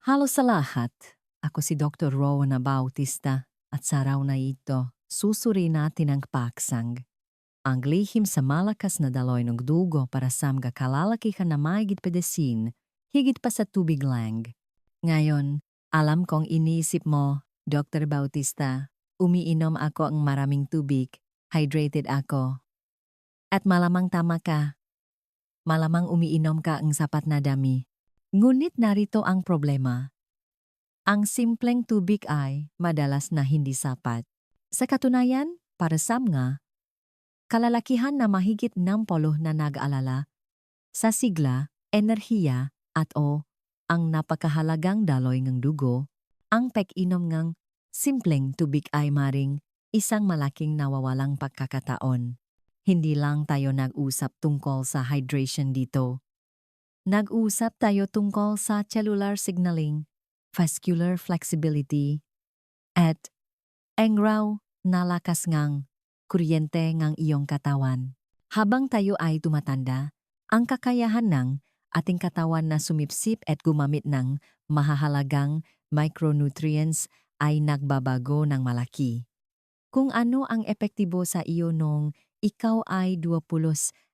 Halos sa lahat, ako si Dr. Rowena Bautista at sa araw na ito, susuri natin ang paksang. Ang lihim sa malakas na daloy ng dugo para sa mga kalalakihan na mahigit pedesin, higit pa sa tubig lang. Ngayon, alam kong iniisip mo, Dr. Bautista, umiinom ako ang maraming tubig, hydrated ako. At malamang tama ka. Malamang umiinom ka ang sapat na dami. Ngunit narito ang problema. Ang simpleng tubig ay madalas na hindi sapat. Sa katunayan, para sa mga kalalakihan na mahigit ng polo na nag-alala, sa sigla, enerhiya at o ang napakahalagang daloy ng dugo, ang pag-inom ng simpleng tubig ay maring isang malaking nawawalang pagkakataon. Hindi lang tayo nag-usap tungkol sa hydration dito. Nag-usap tayo tungkol sa cellular signaling, vascular flexibility, at ang raw ngang kuryente ngang iyong katawan. Habang tayo ay tumatanda, ang kakayahan ng ating katawan na sumipsip at gumamit ng mahahalagang micronutrients ay nagbabago ng malaki. Kung ano ang epektibo sa iyo nung ikaw ay 20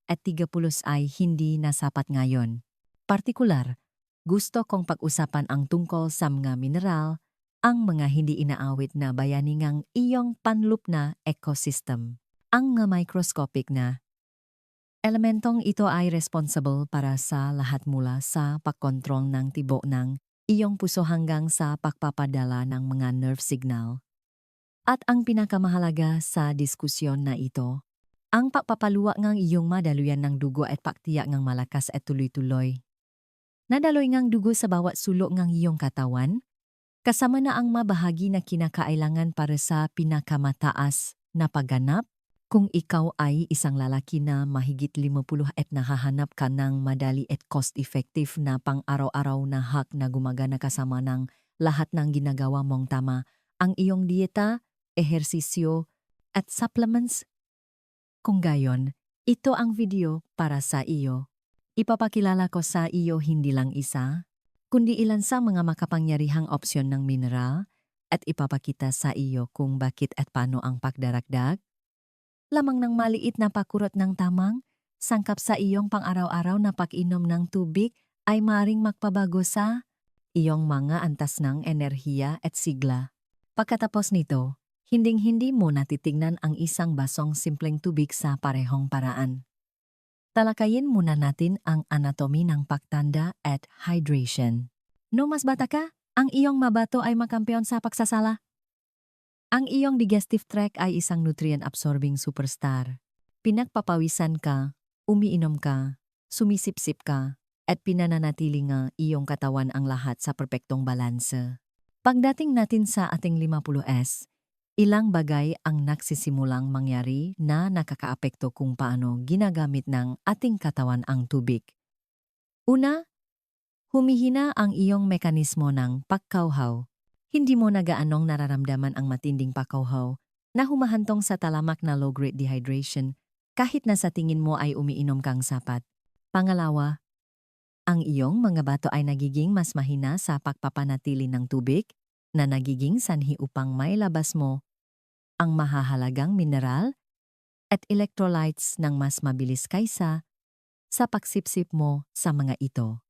at 30 ay hindi na sapat ngayon. Partikular, gusto kong pag-usapan ang tungkol sa mga mineral, ang mga hindi inaawit na bayani ngang iyong panloop na ecosystem. Ang mga microscopic na elementong ito ay responsible para sa lahat mula sa pagkontrol ng tibo ng iyong puso hanggang sa pagpapadala ng mga nerve signal. At ang pinakamahalaga sa diskusyon na ito, ang pagpapaluwa ng iyong madaluyan ng dugo at paktiya ng malakas at tuloy-tuloy. Nadaloy ngang dugo sa bawat sulok ng iyong katawan, kasama na ang mabahagi na kinakailangan para sa pinakamataas na pagganap kung ikaw ay isang lalaki na mahigit 50 at nahahanap ka ng madali at cost-effective na pang-araw-araw na hack na gumagana kasama ng lahat ng ginagawa mong tama, ang iyong dieta, ehersisyo, at supplements. Kung gayon, ito ang video para sa iyo. Ipapakilala ko sa iyo hindi lang isa, kundi ilan sa mga makapangyarihang opsyon ng mineral at ipapakita sa iyo kung bakit at paano ang pagdaragdag. Lamang ng maliit na pakurot ng tamang, sangkap sa iyong pang-araw-araw na pag-inom ng tubig ay maring magpabago sa iyong mga antas ng enerhiya at sigla. Pagkatapos nito, hinding-hindi mo natitignan ang isang basong simpleng tubig sa parehong paraan. Talakayin muna natin ang anatomy ng pagtanda at hydration. No mas bata ka, ang iyong mabato ay makampiyon sa pagsasala. Ang iyong digestive tract ay isang nutrient-absorbing superstar. Pinagpapawisan ka, umiinom ka, sumisipsip ka, at pinananatili nga iyong katawan ang lahat sa perpektong balanse. Pagdating natin sa ating 50S, Ilang bagay ang nagsisimulang mangyari na nakakaapekto kung paano ginagamit ng ating katawan ang tubig. Una, humihina ang iyong mekanismo ng pagkauhaw. Hindi mo na gaanong nararamdaman ang matinding pagkauhaw na humahantong sa talamak na low-grade dehydration kahit na sa tingin mo ay umiinom kang sapat. Pangalawa, ang iyong mga bato ay nagiging mas mahina sa pagpapanatili ng tubig na nagiging sanhi upang mailabas mo ang mahahalagang mineral at electrolytes ng mas mabilis kaysa sa pagsipsip mo sa mga ito.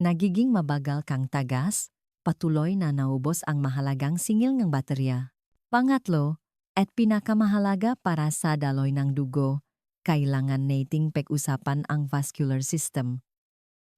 Nagiging mabagal kang tagas, patuloy na naubos ang mahalagang singil ng baterya. Pangatlo, at pinakamahalaga para sa daloy ng dugo, kailangan nating pag-usapan ang vascular system.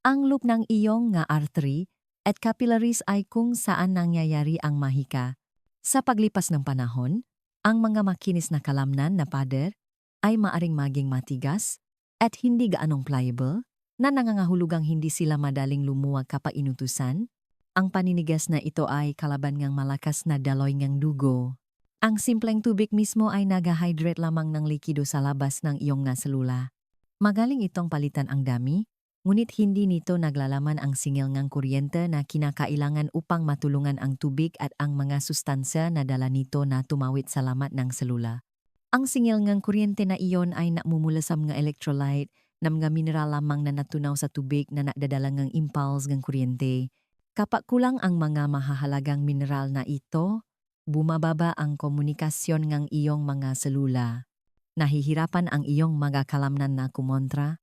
Ang loop ng iyong nga artery at capillaries ay kung saan nangyayari ang mahika. Sa paglipas ng panahon, ang mga makinis na kalamnan na pader ay maaring maging matigas at hindi gaanong pliable na nangangahulugang hindi sila madaling lumuwag kapag inutusan. Ang paninigas na ito ay kalaban ngang malakas na daloy ngang dugo. Ang simpleng tubig mismo ay nag-hydrate lamang ng likido sa labas ng iyong nga selula. Magaling itong palitan ang dami, ngunit hindi nito naglalaman ang singil ngang kuryente na kinakailangan upang matulungan ang tubig at ang mga sustansya na dala nito na tumawid sa lamat ng selula. Ang singil ngang kuryente na iyon ay namumula sa mga electrolyte na mga mineral lamang na natunaw sa tubig na nadadala ngang impulse ngang kuryente. Kapag kulang ang mga mahahalagang mineral na ito, bumababa ang komunikasyon ng iyong mga selula. Nahihirapan ang iyong mga kalamnan na kumontra.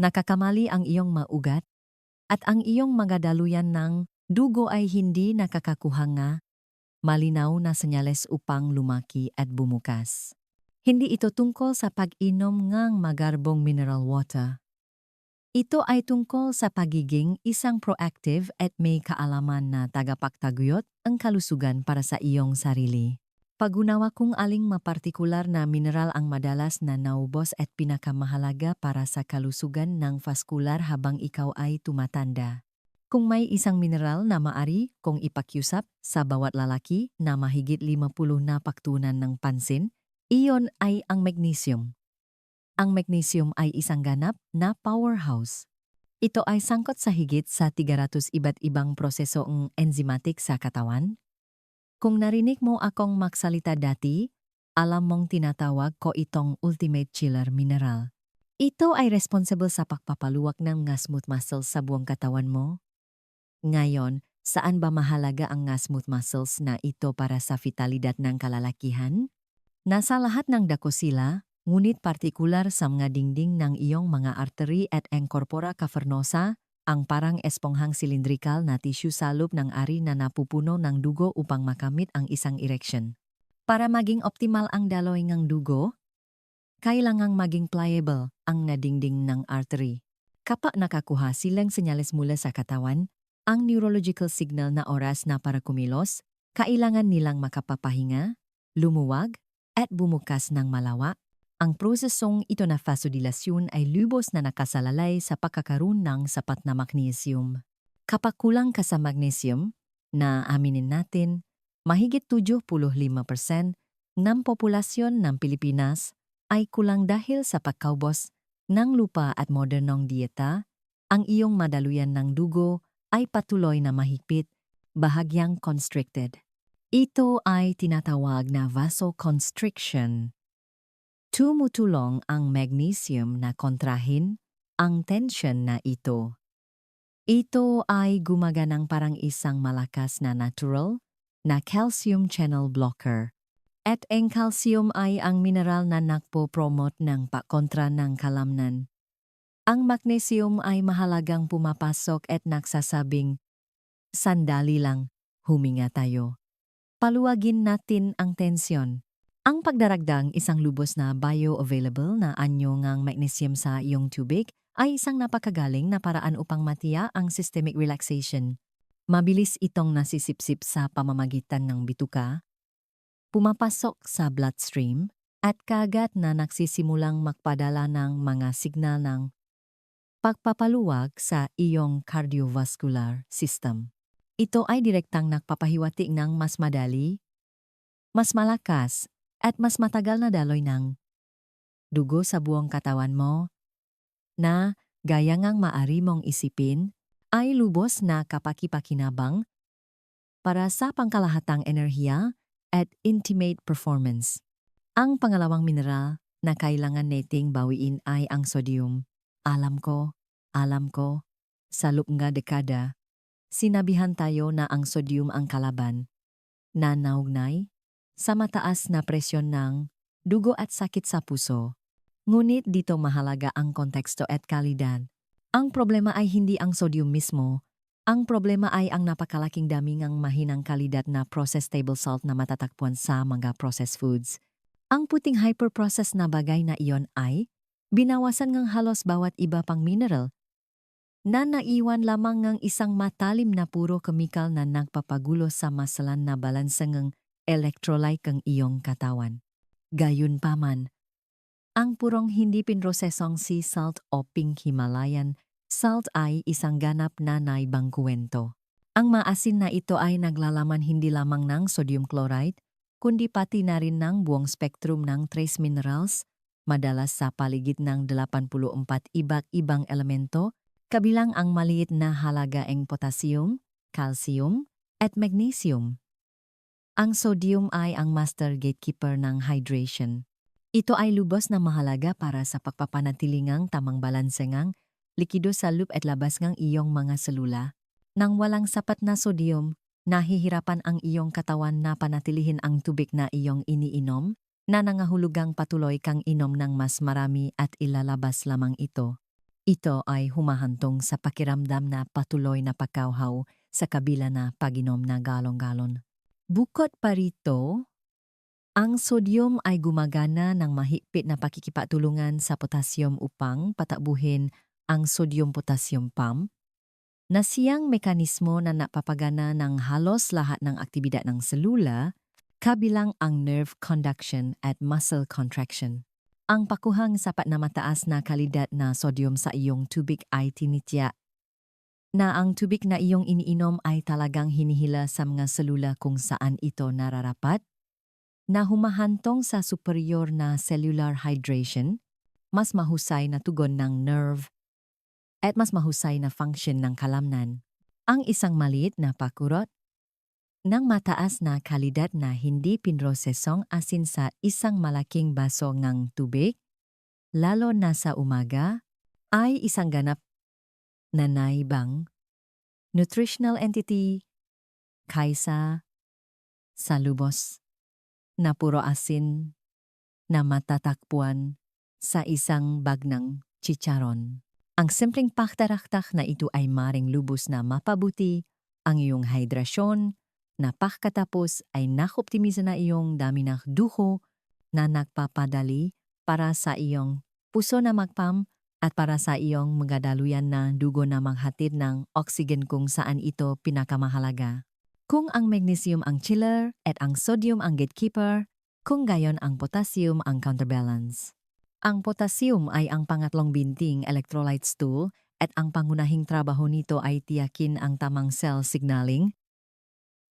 Nakakamali ang iyong maugat. At ang iyong mga daluyan ng dugo ay hindi nakakakuha nga malinaw na senyales upang lumaki at bumukas. Hindi ito tungkol sa pag-inom ng magarbong mineral water. Ito ay tungkol sa pagiging isang proactive at may kaalaman na tagapagtaguyot ang kalusugan para sa iyong sarili. Pagunawa kung aling mapartikular na mineral ang madalas na naubos at pinakamahalaga para sa kalusugan ng vaskular habang ikaw ay tumatanda. Kung may isang mineral na maari kung ipakyusap sa bawat lalaki na mahigit 50 na paktunan ng pansin, iyon ay ang magnesium. Ang magnesium ay isang ganap na powerhouse. Ito ay sangkot sa higit sa 300 iba't ibang prosesong enzymatic sa katawan. Kung narinig mo akong magsalita dati, alam mong tinatawag ko itong ultimate chiller mineral. Ito ay responsible sa pagpapaluwak ng nga smooth muscles sa buong katawan mo. Ngayon, saan ba mahalaga ang nga smooth muscles na ito para sa vitalidad ng kalalakihan? Nasa lahat ng dako sila, ngunit partikular sa mga dingding ng iyong mga artery at ang corpora cavernosa, ang parang esponghang silindrikal na tissue sa loob ng ari na napupuno ng dugo upang makamit ang isang erection. Para maging optimal ang daloy ng dugo, kailangang maging pliable ang nga dingding ng artery. Kapag nakakuha silang senyales mula sa katawan, ang neurological signal na oras na para kumilos, kailangan nilang makapapahinga, lumuwag, at bumukas ng malawa. Ang prosesong ito na vasodilasyon ay lubos na nakasalalay sa pagkakaroon ng sapat na magnesium. Kapag kulang ka sa magnesium, na aminin natin, mahigit 75% ng populasyon ng Pilipinas ay kulang dahil sa pagkaubos ng lupa at modernong dieta, ang iyong madaluyan ng dugo ay patuloy na mahigpit, bahagyang constricted. Ito ay tinatawag na vasoconstriction. Tumutulong ang magnesium na kontrahin ang tension na ito. Ito ay gumaganang parang isang malakas na natural na calcium channel blocker. At ang calcium ay ang mineral na nagpo-promote ng pakontra ng kalamnan. Ang magnesium ay mahalagang pumapasok at nagsasabing, Sandali lang, huminga tayo. Paluwagin natin ang tensyon. Ang pagdaragdang isang lubos na bioavailable na anyo ng magnesium sa iyong tubig ay isang napakagaling na paraan upang matiya ang systemic relaxation. Mabilis itong nasisipsip sa pamamagitan ng bituka, pumapasok sa bloodstream, at kagat na nagsisimulang magpadala ng mga signal ng pagpapaluwag sa iyong cardiovascular system. Ito ay direktang nagpapahiwatig ng mas madali, mas malakas, at mas matagal na daloy ng dugo sa buong katawan mo na, gaya ngang maari mong isipin, ay lubos na kapakipakinabang para sa pangkalahatang enerhiya at intimate performance. Ang pangalawang mineral na kailangan nating bawiin ay ang sodium. Alam ko, alam ko, sa loob nga dekada, sinabihan tayo na ang sodium ang kalaban. Nanaugnay, sa mataas na presyon ng dugo at sakit sa puso. Ngunit dito mahalaga ang konteksto at kalidad. Ang problema ay hindi ang sodium mismo, ang problema ay ang napakalaking dami ng mahinang kalidad na processed table salt na matatagpuan sa mga processed foods. Ang puting hyperprocessed na bagay na iyon ay binawasan ng halos bawat iba pang mineral na naiwan lamang ng isang matalim na puro kemikal na nagpapagulo sa masalan na balansa ng electrolyte ng iyong katawan. Gayunpaman, ang purong hindi pinrosesong sea salt o pink Himalayan salt ay isang ganap na naibang kuwento. Ang maasin na ito ay naglalaman hindi lamang ng sodium chloride, kundi pati na rin ng buong spektrum ng trace minerals, madalas sa paligid ng 84 iba't ibang elemento, kabilang ang maliit na halaga ng potassium, calcium, at magnesium. Ang sodium ay ang master gatekeeper ng hydration. Ito ay lubos na mahalaga para sa pagpapanatilingang tamang balanse ngang likido sa loob at labas ng iyong mga selula. Nang walang sapat na sodium, nahihirapan ang iyong katawan na panatilihin ang tubig na iyong iniinom, na nangahulugang patuloy kang inom ng mas marami at ilalabas lamang ito. Ito ay humahantong sa pakiramdam na patuloy na pagkauhaw sa kabila na paginom na galon-galon. Bukod pa rito, ang sodium ay gumagana ng mahigpit na pakikipatulungan sa potassium upang patabuhin ang sodium-potassium pump na siyang mekanismo na napapagana ng halos lahat ng aktibidad ng selula, kabilang ang nerve conduction at muscle contraction. Ang pakuhang sapat na mataas na kalidad na sodium sa iyong tubig ay tinitya na ang tubig na iyong iniinom ay talagang hinihila sa mga selula kung saan ito nararapat, na humahantong sa superior na cellular hydration, mas mahusay na tugon ng nerve, at mas mahusay na function ng kalamnan. Ang isang maliit na pakurot ng mataas na kalidad na hindi pinrosesong asin sa isang malaking baso ng tubig, lalo na sa umaga, ay isang ganap na naibang nutritional entity kaysa sa lubos na puro asin na matatakpuan sa isang bag ng chicharon. Ang simpleng paktaraktak na ito ay maring lubos na mapabuti ang iyong hidrasyon, na pagkatapos ay nakoptimiza na iyong dami ng duho na nagpapadali para sa iyong puso na magpam at para sa iyong mga daluyan na dugo na maghatid ng oxygen kung saan ito pinakamahalaga. Kung ang magnesium ang chiller at ang sodium ang gatekeeper, kung gayon ang potassium ang counterbalance. Ang potassium ay ang pangatlong binting electrolyte stool at ang pangunahing trabaho nito ay tiyakin ang tamang cell signaling,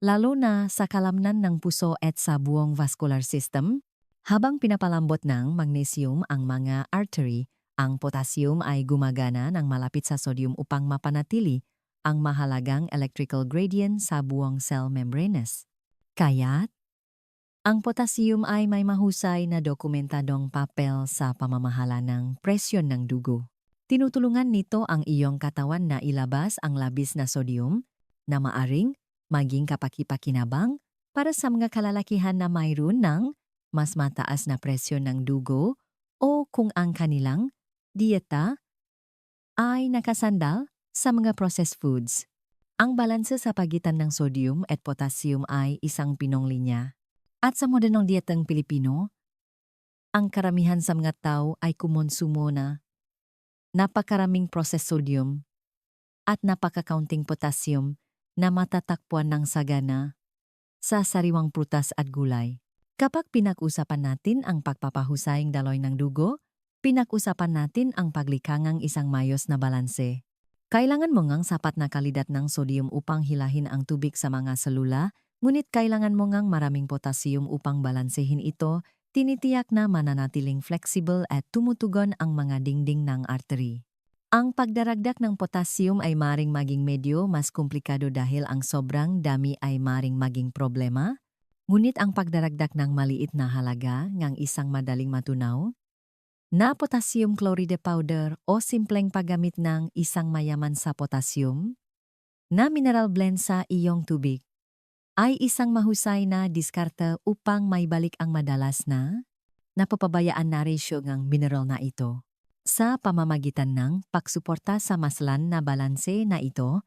lalo na sa kalamnan ng puso at sa buong vascular system. Habang pinapalambot ng magnesium ang mga artery, ang potassium ay gumagana ng malapit sa sodium upang mapanatili ang mahalagang electrical gradient sa buong cell membranes. Kaya't, ang potassium ay may mahusay na dokumentadong papel sa pamamahala ng presyon ng dugo. Tinutulungan nito ang iyong katawan na ilabas ang labis na sodium na maaring maging kapakipakinabang para sa mga kalalakihan na mayroon ng mas mataas na presyon ng dugo o kung ang kanilang dieta ay nakasandal sa mga processed foods. Ang balanse sa pagitan ng sodium at potassium ay isang pinong linya. At sa modernong dietang Pilipino, ang karamihan sa mga tao ay kumonsumo na napakaraming processed sodium at napakakaunting potassium na matatakpuan ng sagana sa sariwang prutas at gulay. Kapag pinag-usapan natin ang pagpapahusayang daloy ng dugo, pinag-usapan natin ang paglikangang isang mayos na balanse. Kailangan mo ngang sapat na kalidad ng sodium upang hilahin ang tubig sa mga selula, ngunit kailangan mo ngang maraming potassium upang balansehin ito, tinitiyak na mananatiling flexible at tumutugon ang mga dingding ng artery. Ang pagdaragdak ng potassium ay maring maging medyo mas komplikado dahil ang sobrang dami ay maring maging problema, Ngunit ang pagdaragdak ng maliit na halaga ng isang madaling matunaw na potassium chloride powder o simpleng paggamit ng isang mayaman sa potassium na mineral blend sa iyong tubig ay isang mahusay na diskarte upang maibalik ang madalas na napapabayaan na ratio ng mineral na ito. Sa pamamagitan ng pagsuporta sa maslan na balanse na ito,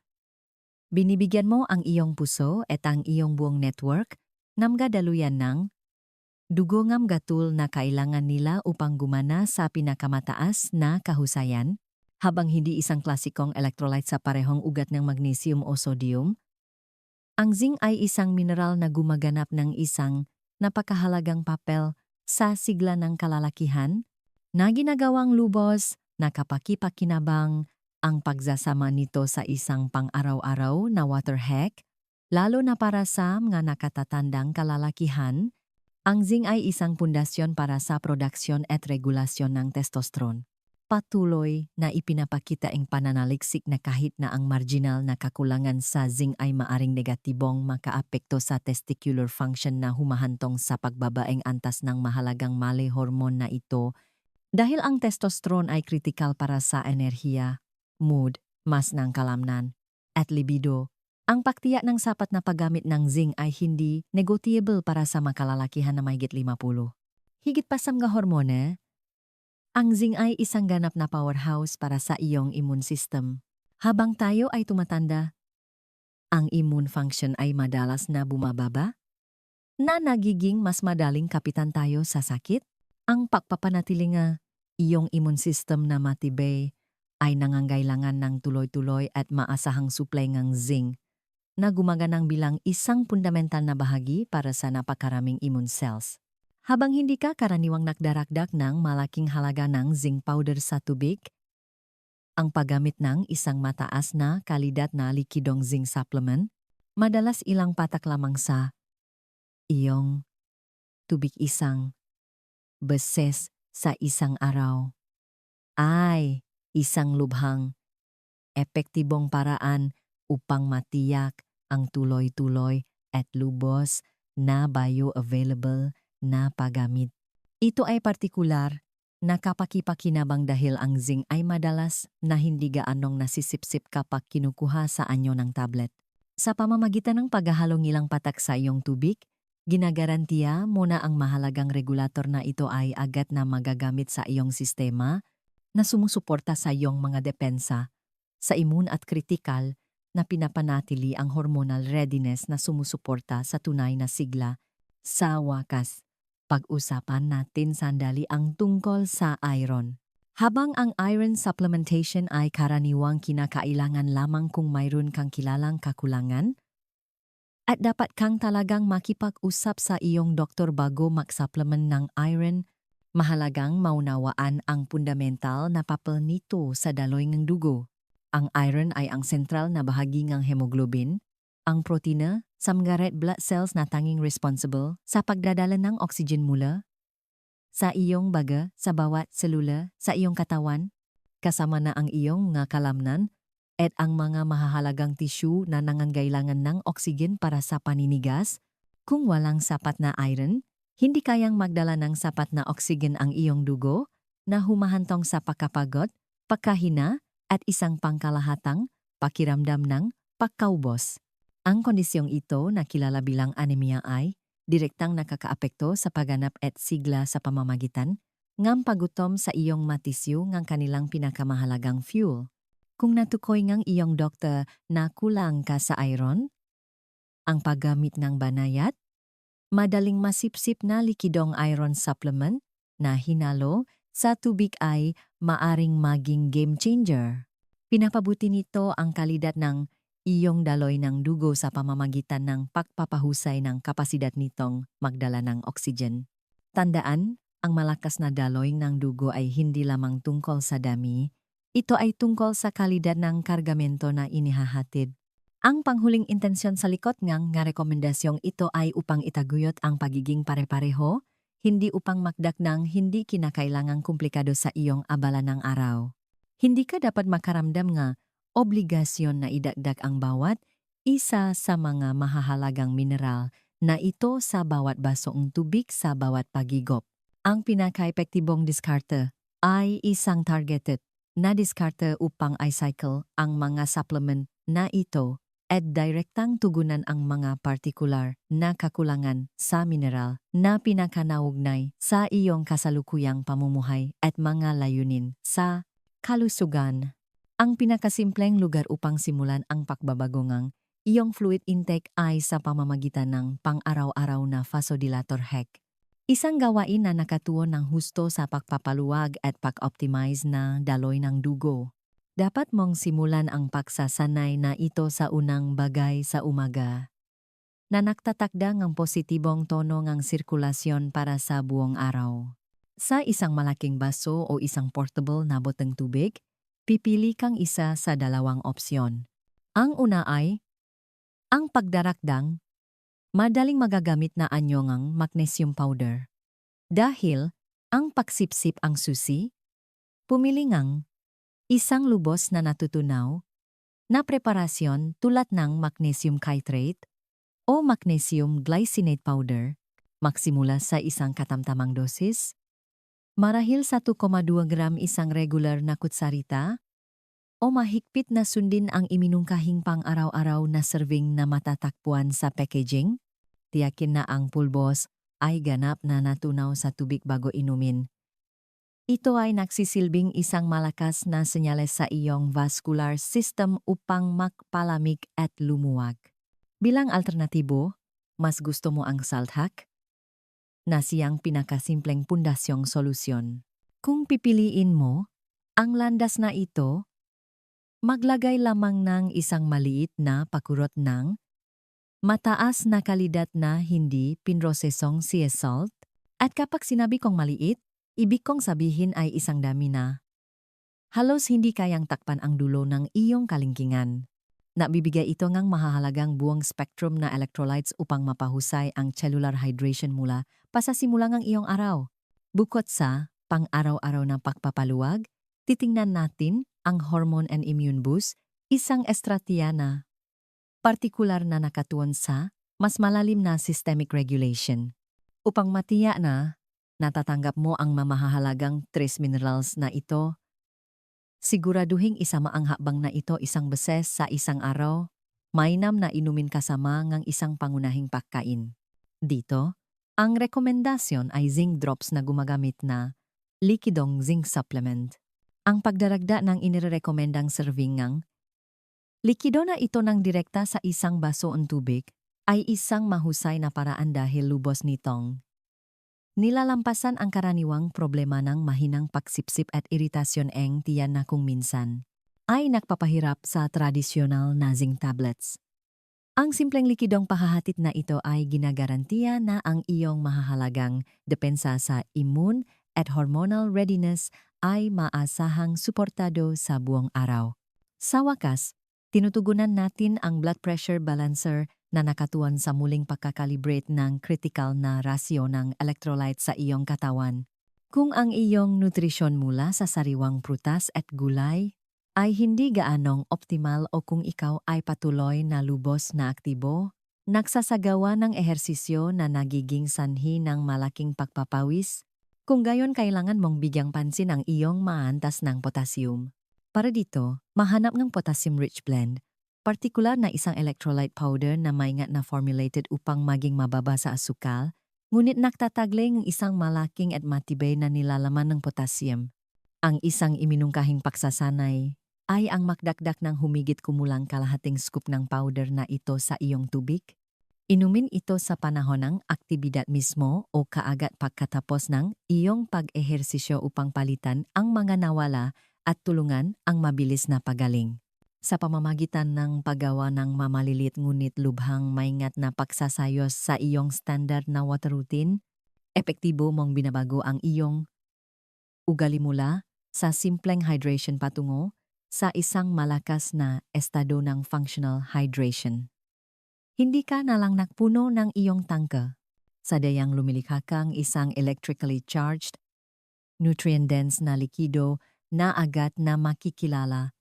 binibigyan mo ang iyong puso at ang iyong buong network namga daluyan ng dugo ngam gatul na kailangan nila upang gumana sa pinakamataas na kahusayan, habang hindi isang klasikong electrolyte sa parehong ugat ng magnesium o sodium. Ang zinc ay isang mineral na gumaganap ng isang napakahalagang papel sa sigla ng kalalakihan na ginagawang lubos na kapakipakinabang ang pagsasama nito sa isang pang-araw-araw na water hack Lalo na para sa mga nakatatandang kalalakihan, ang zinc ay isang pundasyon para sa produksyon at regulasyon ng testosterone. Patuloy na ipinapakita ang pananaliksik na kahit na ang marginal na kakulangan sa zinc ay maaring negatibong makaapekto sa testicular function na humahantong sa pagbabaeng antas ng mahalagang male hormone na ito dahil ang testosterone ay kritikal para sa enerhiya, mood, mas ng kalamnan, at libido. Ang paktiya ng sapat na paggamit ng zinc ay hindi negotiable para sa makalalakihan na mahigit 50. Higit pa sa mga hormone, ang zinc ay isang ganap na powerhouse para sa iyong immune system. Habang tayo ay tumatanda, ang immune function ay madalas na bumababa, na nagiging mas madaling kapitan tayo sa sakit. Ang pagpapanatili nga iyong immune system na matibay ay nangangailangan ng tuloy-tuloy at maasahang supply ng zinc na gumaganang bilang isang fundamental na bahagi para sa napakaraming immune cells. Habang hindi ka karaniwang nakdarakdak ng malaking halaga ng zinc powder sa tubig, ang paggamit ng isang mataas na kalidad na likidong zinc supplement, madalas ilang patak lamang sa iyong tubig isang beses sa isang araw. Ay, isang lubhang, epektibong paraan upang matiyak ang tuloy-tuloy at lubos na bioavailable na paggamit. Ito ay partikular na kapakipakinabang dahil ang zinc ay madalas na hindi gaanong nasisipsip kapag kinukuha sa anyo ng tablet. Sa pamamagitan ng paghahalong ilang patak sa iyong tubig, ginagarantiya mo na ang mahalagang regulator na ito ay agad na magagamit sa iyong sistema na sumusuporta sa iyong mga depensa, sa immune at kritikal na pinapanatili ang hormonal readiness na sumusuporta sa tunay na sigla. Sa wakas, pag-usapan natin sandali ang tungkol sa iron. Habang ang iron supplementation ay karaniwang kinakailangan lamang kung mayroon kang kilalang kakulangan, at dapat kang talagang makipag-usap sa iyong doktor bago mag-supplement ng iron, mahalagang maunawaan ang fundamental na papel nito sa daloy ng dugo. Ang iron ay ang sentral na bahagi ng hemoglobin, ang protina sa mga red blood cells na tanging responsible sa pagdadala ng oxygen mula sa iyong baga sa bawat selula sa iyong katawan, kasama na ang iyong nga kalamnan at ang mga mahahalagang tissue na nangangailangan ng oxygen para sa paninigas, kung walang sapat na iron, hindi kayang magdala ng sapat na oxygen ang iyong dugo na humahantong sa pagkapagod, pagkahina at isang pangkalahatang pakiramdam ng pagkaubos. Ang kondisyong ito na kilala bilang anemia ay direktang nakakaapekto sa pagganap at sigla sa pamamagitan ngam pagutom sa iyong matisyo ngang kanilang pinakamahalagang fuel. Kung natukoy ngang iyong doktor na kulang ka sa iron, ang paggamit ng banayat, madaling masipsip na likidong iron supplement na hinalo sa tubig ay maaring maging game changer. Pinapabuti nito ang kalidad ng iyong daloy ng dugo sa pamamagitan ng pagpapahusay ng kapasidad nitong magdala ng oxygen. Tandaan, ang malakas na daloy ng dugo ay hindi lamang tungkol sa dami, ito ay tungkol sa kalidad ng kargamento na inihahatid. Ang panghuling intensyon sa likod ng nga rekomendasyong ito ay upang itaguyot ang pagiging pare-pareho, hindi upang magdak ng hindi kinakailangang komplikado sa iyong abala ng araw. Hindi ka dapat makaramdam nga obligasyon na idagdag ang bawat isa sa mga mahahalagang mineral na ito sa bawat basong tubig sa bawat pagigop. Ang pinaka-epektibong diskarte ay isang targeted na diskarte upang i-cycle ang mga supplement na ito at direktang tugunan ang mga partikular na kakulangan sa mineral na pinakanaugnay sa iyong kasalukuyang pamumuhay at mga layunin sa kalusugan. Ang pinakasimpleng lugar upang simulan ang pagbabago ng iyong fluid intake ay sa pamamagitan ng pang-araw-araw na vasodilator hack. Isang gawain na nakatuon ng husto sa pagpapaluwag at pag-optimize na daloy ng dugo. Dapat mong simulan ang pagsasanay na ito sa unang bagay sa umaga na nagtatakda ng positibong tono ng sirkulasyon para sa buong araw. Sa isang malaking baso o isang portable na boteng tubig, Pipili kang isa sa dalawang opsyon. Ang una ay, ang pagdarakdang, madaling magagamit na anyongang magnesium powder. Dahil, ang pagsipsip ang susi, pumili ngang isang lubos na natutunaw na preparasyon tulad ng magnesium citrate o magnesium glycinate powder, maksimula sa isang katamtamang dosis, Marahil 1,2 gram isang regular na kutsarita, o mahigpit na sundin ang iminungkahing pang-araw-araw na serving na matatakpuan sa packaging? Tiyakin na ang pulbos ay ganap na natunaw sa tubig bago inumin. Ito ay nagsisilbing isang malakas na senyales sa iyong vascular system upang makpalamig at lumuwag. Bilang alternatibo, mas gusto mo ang salt hack? Na siyang pinakasimpleng pundasyong solusyon. Kung pipiliin mo, ang landas na ito, maglagay lamang ng isang maliit na pakurot ng mataas na kalidad na hindi pinrosesong sea salt, at kapag sinabi kong maliit, ibig kong sabihin ay isang dami na. Halos hindi kayang takpan ang dulo ng iyong kalingkingan. Nabibigay ito ngang mahahalagang buong spectrum na electrolytes upang mapahusay ang cellular hydration mula pasasimula ng iyong araw. Bukod sa pang-araw-araw na pagpapaluwag, titingnan natin ang hormone and immune boost, isang estratiya na partikular na nakatuon sa mas malalim na systemic regulation. Upang matiya na natatanggap mo ang mamahalagang trace minerals na ito, siguraduhing isama ang habang na ito isang beses sa isang araw, mainam na inumin kasama ng isang pangunahing pagkain. Dito, ang rekomendasyon ay zinc drops na gumagamit na likidong zinc supplement. Ang pagdaragda ng inirekomendang serving ng likido na ito ng direkta sa isang baso ng tubig ay isang mahusay na paraan dahil lubos nitong nilalampasan ang karaniwang problema ng mahinang pagsipsip at iritasyon eng tiyan na kung minsan ay nagpapahirap sa tradisyonal na zinc tablets. Ang simpleng likidong pahahatid na ito ay ginagarantiya na ang iyong mahahalagang depensa sa immune at hormonal readiness ay maasahang suportado sa buong araw. Sa wakas, tinutugunan natin ang blood pressure balancer na nakatuon sa muling pagkakalibrate ng critical na rasyo ng electrolyte sa iyong katawan. Kung ang iyong nutrisyon mula sa sariwang prutas at gulay ay hindi gaanong optimal o kung ikaw ay patuloy na lubos na aktibo, nagsasagawa ng ehersisyo na nagiging sanhi ng malaking pagpapawis, kung gayon kailangan mong bigyang pansin ang iyong maantas ng potassium. Para dito, mahanap ng potassium-rich blend, partikular na isang electrolyte powder na maingat na formulated upang maging mababa sa asukal, ngunit naktatagling ng isang malaking at matibay na nilalaman ng potassium. Ang isang iminungkahing paksasanay ay ang makdakdak ng humigit kumulang kalahating scoop ng powder na ito sa iyong tubig. Inumin ito sa panahon ng aktibidad mismo o kaagat pagkatapos ng iyong pag-ehersisyo upang palitan ang mga nawala at tulungan ang mabilis na pagaling. Sa pamamagitan ng paggawa ng mamalilit ngunit lubhang maingat na pagsasayos sa iyong standard na water routine, epektibo mong binabago ang iyong ugali mula sa simpleng hydration patungo sa isang malakas na estado ng functional hydration. Hindi ka na lang nakpuno ng iyong tangka. Sadayang lumilikha kang isang electrically charged, nutrient-dense na likido na agad na makikilala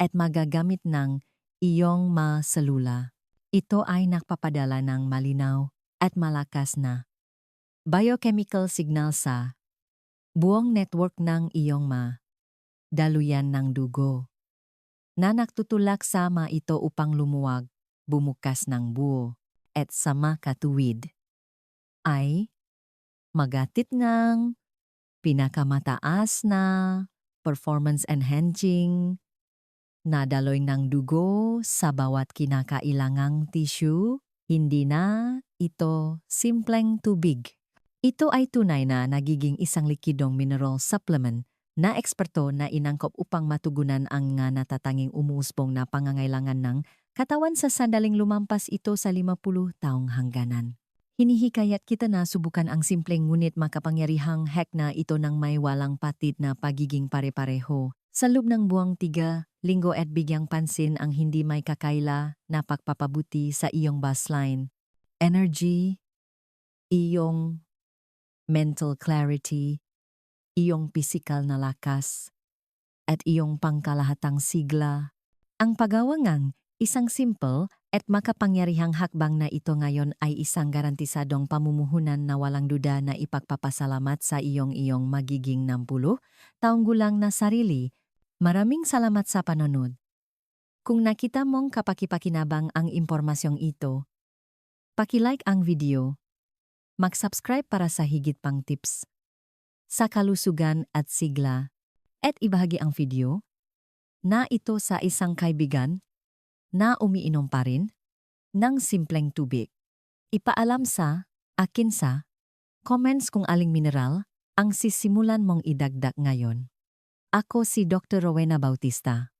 at magagamit ng iyong mga selula. Ito ay nagpapadala ng malinaw at malakas na biochemical signal sa buong network ng iyong ma daluyan ng dugo na nagtutulak sama ito upang lumuwag, bumukas ng buo, at sama katuwid ay magatit ng pinakamataas na performance enhancing nadaloy ng dugo sa bawat kinakailangang tissue, hindi na ito simpleng tubig. Ito ay tunay na nagiging isang likidong mineral supplement na eksperto na inangkop upang matugunan ang nga natatanging umuusbong na pangangailangan ng katawan sa sandaling lumampas ito sa 50 taong hangganan. Hinihikayat kita na subukan ang simpleng ngunit makapangyarihang hack na ito ng may walang patid na pagiging pare-pareho. Sa loob ng buwang tiga, linggo at bigyang pansin ang hindi may kakaila na pagpapabuti sa iyong baseline. Energy, iyong mental clarity, iyong pisikal na lakas, at iyong pangkalahatang sigla. Ang pagawangang isang simple at makapangyarihang hakbang na ito ngayon ay isang garantisadong pamumuhunan na walang duda na ipagpapasalamat sa iyong iyong magiging 60 taong gulang na sarili Maraming salamat sa panonood. Kung nakita mong kapakipakinabang ang impormasyong ito, pakilike ang video, mag-subscribe para sa higit pang tips sa kalusugan at sigla, at ibahagi ang video na ito sa isang kaibigan na umiinom pa rin ng simpleng tubig. Ipaalam sa akin sa comments kung aling mineral ang sisimulan mong idagdag ngayon. Ako si Dr. Rowena Bautista.